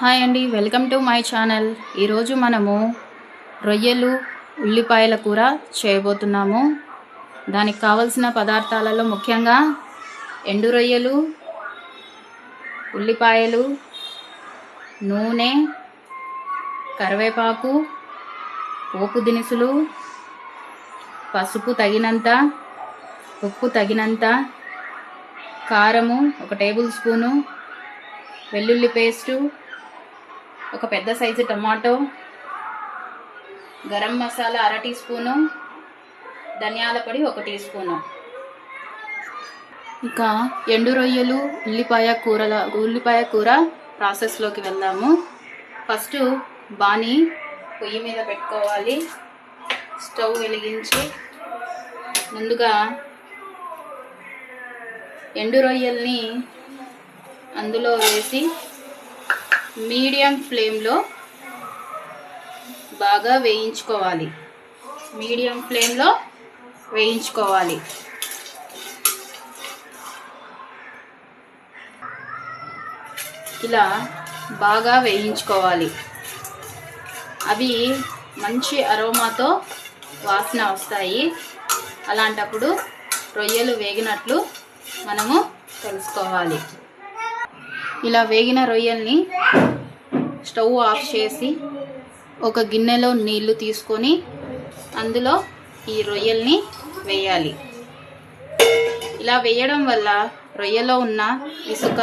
Hi అండి welcome to my channel. ఈరోజు మనము రొయ్యలు ఉల్లిపాయల కూర చేయబోతున్నాము. దానికి కావలసిన పదార్థాలలో ముఖ్యంగా ఎండు రొయ్యలు ఉల్లిపాయలు నూనె కరివేపాకు పోపు దినుసులు పసుపు తగినంత ఉప్పు తగినంత కారము ఒక టేబుల్ స్పూను వెల్లుల్లి పేస్టు ఒక పెద్ద సైజు టమాటో గరం మసాలా అర టీ స్పూను ధనియాల పొడి ఒక టీ స్పూను. ఇంకా ఎండు రొయ్యలు ఉల్లిపాయ కూరల ఉల్లిపాయ కూర ప్రాసెస్లోకి వెళ్దాము. ఫస్ట్ బాణీ పొయ్యి మీద పెట్టుకోవాలి. స్టవ్ వెలిగించి ముందుగా ఎండు రొయ్యల్ని అందులో వేసి మీడియం ఫ్లేమ్లో బాగా వేయించుకోవాలి. మీడియం ఫ్లేమ్లో వేయించుకోవాలి. ఇలా బాగా వేయించుకోవాలి. అవి మంచి అరోమాతో వాసన వస్తాయి. అలాంటప్పుడు రొయ్యలు వేగినట్లు మనము తెలుసుకోవాలి ఇలా వేగిన రొయ్యల్ని స్టవ్ ఆఫ్ చేసి ఒక గిన్నెలో నీళ్ళు తీసుకొని అందులో ఈ రొయ్యల్ని వేయాలి. ఇలా వేయడం వల్ల రొయ్యలో ఉన్న ఇసుక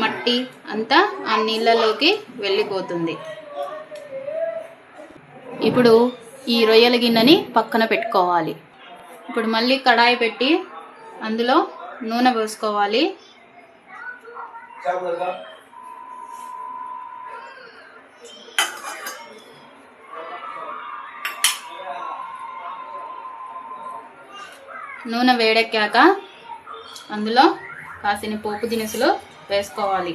మట్టి అంతా ఆ నీళ్ళలోకి వెళ్ళిపోతుంది. ఇప్పుడు ఈ రొయ్యల గిన్నెని పక్కన పెట్టుకోవాలి. ఇప్పుడు మళ్ళీ కడాయి పెట్టి అందులో నూనె పోసుకోవాలి. నూనె వేడెక్కాక అందులో కాసిన పోపు దినుసులు వేసుకోవాలి.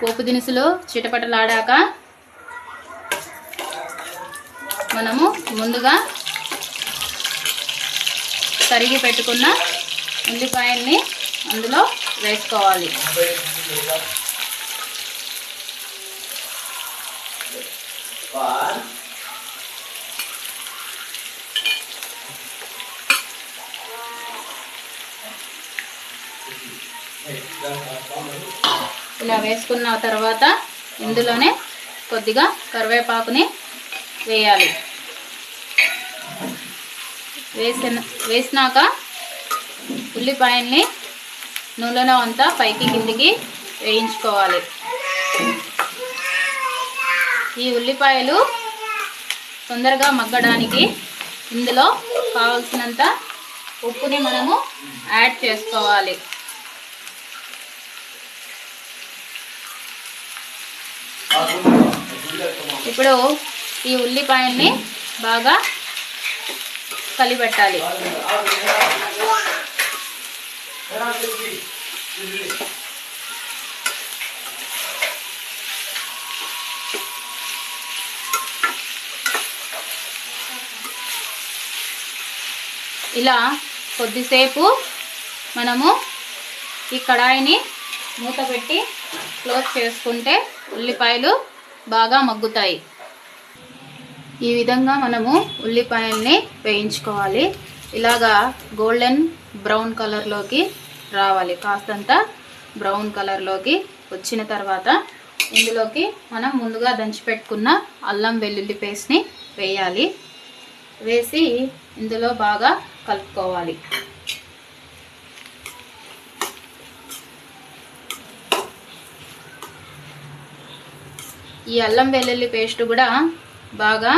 పోపు దినుసులు చిటపటలాడాక మనము ముందుగా తరిగి పెట్టుకున్న ఉల్లిపాయల్ని అందులో వేసుకోవాలి. ఇలా వేసుకున్న తర్వాత ఇందులోనే కొద్దిగా కరివేపాకుని వేయాలి. వేసిన వేసినాక ఉల్లిపాయల్ని నూనెలో అంతా పైకి కిందికి వేయించుకోవాలి. ఈ ఉల్లిపాయలు తొందరగా మగ్గడానికి ఇందులో కావలసినంత ఉప్పుని మనము యాడ్ చేసుకోవాలి. ఇప్పుడు ఈ ఉల్లిపాయల్ని బాగా కలిపెట్టాలి. ఇలా కొద్దిసేపు మనము ఈ కడాయిని మూత పెట్టి క్లోజ్ చేసుకుంటే ఉల్లిపాయలు బాగా మగ్గుతాయి. ఈ విధంగా మనము ఉల్లిపాయల్ని వేయించుకోవాలి. ఇలాగా గోల్డెన్ బ్రౌన్ కలర్లోకి రావాలి. కాస్తంత బ్రౌన్ కలర్లోకి వచ్చిన తర్వాత ఇందులోకి మనం ముందుగా దంచిపెట్టుకున్న అల్లం వెల్లుల్లి పేస్ట్ని వేయాలి. వేసి ఇందులో బాగా కలుపుకోవాలి. ఈ అల్లం వెల్లుల్లి పేస్ట్ కూడా బాగా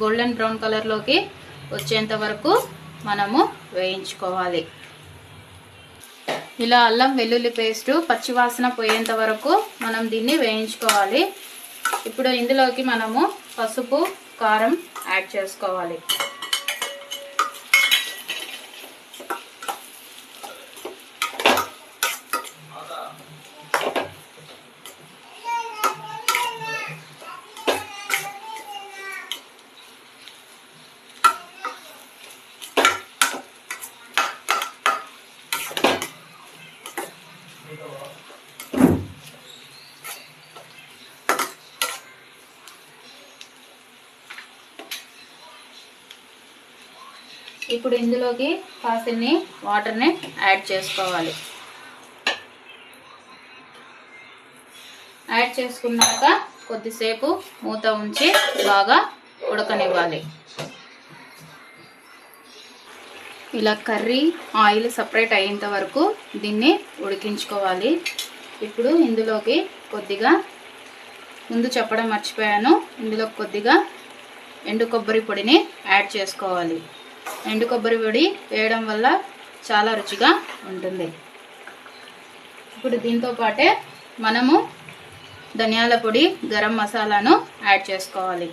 గోల్డెన్ బ్రౌన్ కలర్లోకి వచ్చేంత వరకు మనము వేయించుకోవాలి. ఇలా అల్లం వెల్లుల్లి పేస్ట్ పచ్చివాసన పోయేంత వరకు మనం దీన్ని వేయించుకోవాలి. ఇప్పుడు ఇందులోకి మనము పసుపు కారం యాడ్ చేసుకోవాలి. ఇప్పుడు ఇందులోకి కాసిన్ని వాటర్ని యాడ్ చేసుకోవాలి. యాడ్ చేసుకున్నాక కొద్దిసేపు మూత ఉంచి బాగా ఉడకనివ్వాలి. ఇలా కర్రీ ఆయిల్ సపరేట్ అయ్యేంత వరకు దీన్ని ఉడికించుకోవాలి. ఇప్పుడు ఇందులోకి కొద్దిగా ముందు చెప్పడం మర్చిపోయాను ఇందులో కొద్దిగా ఎండు కొబ్బరి పొడిని యాడ్ చేసుకోవాలి. ఎండు కొబ్బరి పొడి వేయడం వల్ల చాలా రుచిగా ఉంటుంది. ఇప్పుడు దీంతో పాటే మనము ధనియాల పొడి గరం మసాలాను యాడ్ చేసుకోవాలి.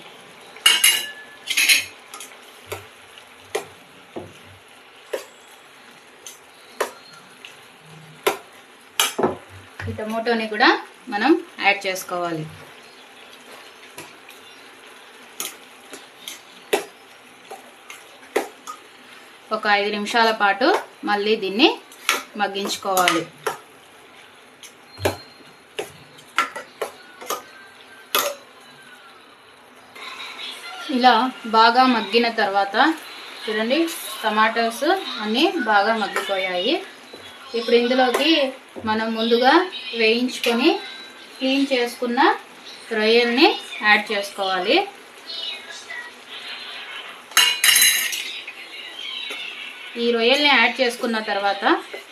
ఈ టమోటోని కూడా మనం యాడ్ చేసుకోవాలి. ఒక ఐదు నిమిషాల పాటు మళ్ళీ దీన్ని మగ్గించుకోవాలి. ఇలా బాగా మగ్గిన తర్వాత చూడండి టమాటోస్ అన్నీ బాగా మగ్గిపోయాయి. ఇప్పుడు ఇందులోకి మనం ముందుగా వేయించుకొని క్లీన్ చేసుకున్న రొయ్యల్ని యాడ్ చేసుకోవాలి. ఈ రొయ్యల్ని యాడ్ చేసుకున్న తర్వాత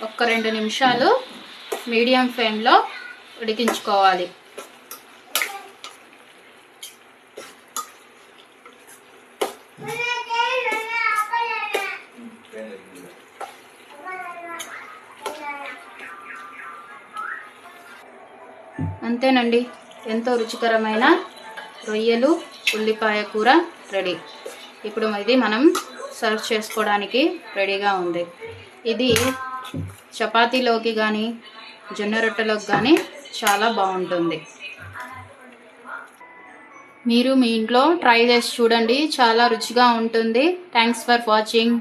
ఒక్క రెండు నిమిషాలు మీడియం ఫ్లేమ్లో ఉడికించుకోవాలి. అంతేనండి. ఎంతో రుచికరమైన రొయ్యలు ఉల్లిపాయ కూర రెడీ. ఇప్పుడు ఇది మనం సర్వ్ చేసుకోవడానికి రెడీగా ఉంది. ఇది చపాతీలోకి కానీ జొన్న రొట్టెలోకి కానీ చాలా బాగుంటుంది. మీరు మీ ఇంట్లో ట్రై చేసి చూడండి. చాలా రుచిగా ఉంటుంది. Thanks for watching